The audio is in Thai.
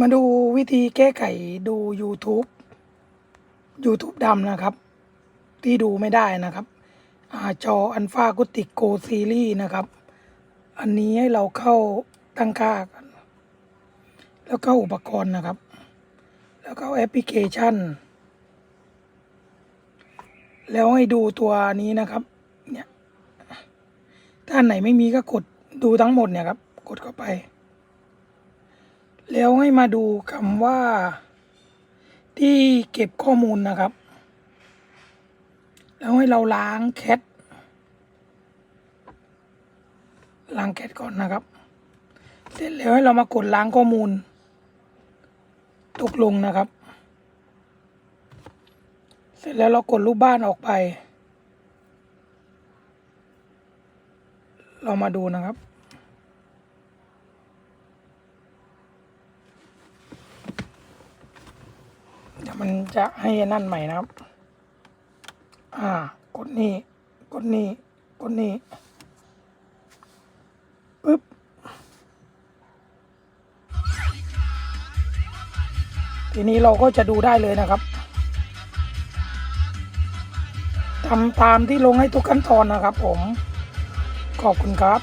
มาดูวิธีแก้ไขดู YouTube YouTube ดำนะครับ ที่ดูไม่ได้นะครับอาจออันฟากุติโกซีรีส์นะครับ อันนี้ให้เราเข้าตั้งค่าแล้วก็อุปกรณ์นะครับ แล้วก็แอปพลิเคชัน แล้วให้ดูตัวนี้นะครับเนี่ยถ้าอันไหนไม่มีก็กดดูทั้งหมดเนี่ยครับ กดเข้าไป แล้วให้มาดูคำว่า ที่เก็บข้อมูลนะครับ แล้วให้เราล้างแคทล้างแคทก่อนนะครับ เสร็จแล้วให้เรามากดล้างข้อมูล ตกลงนะครับ เสร็จแล้วเรากดรูปบ้านออกไป เรามาดูนะครับ เดี๋ยว มันจะให้นั่นใหม่นะครับ อ่า กดนี่ กดนี่ กดนี่ปึ๊บ ทีนี้เราก็จะดูได้เลยนะครับทำตามที่ลงให้ทุกขั้นตอนนะครับผม ขอบคุณครับ